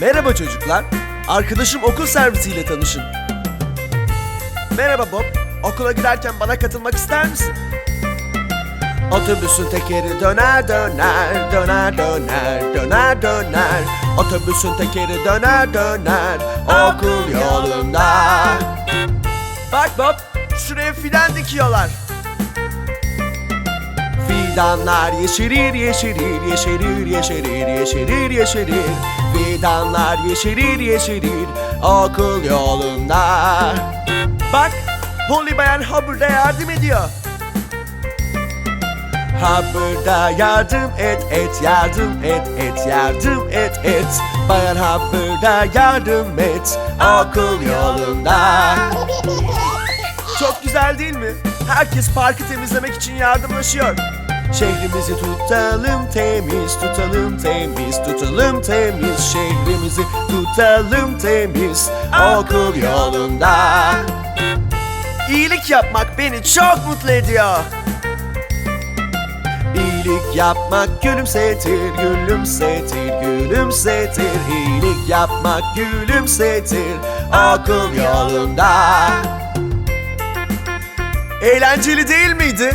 Merhaba çocuklar. Arkadaşım okul servisiyle tanışın. Merhaba Bob. Okula giderken bana katılmak ister misin? Otobüsün tekeri döner döner döner döner döner döner Otobüsün tekeri döner döner okul yolunda Bak Bob şuraya fidan dikiyorlar Fidanlar yeşerir yeşerir yeşerir yeşerir yeşerir yeşerir. Fidanlar yeşerir yeşerir okul yolunda. Bak Polly Bayan Hubbard'a yardım ediyor. Hubbard'a yardım et et yardım et et yardım et et. Bayan Hubbard'a yardım et okul yolunda. Çok güzel değil mi? Herkes parkı temizlemek için yardımlaşıyor. Şehrimizi tutalım temiz, tutalım temiz, tutalım temiz. Şehrimizi tutalım temiz, okul yolunda. İyilik yapmak beni çok mutlu ediyor. İyilik yapmak gülümsetir, gülümsetir, gülümsetir. İyilik yapmak gülümsetir, okul yolunda. Eğlenceli değil miydi?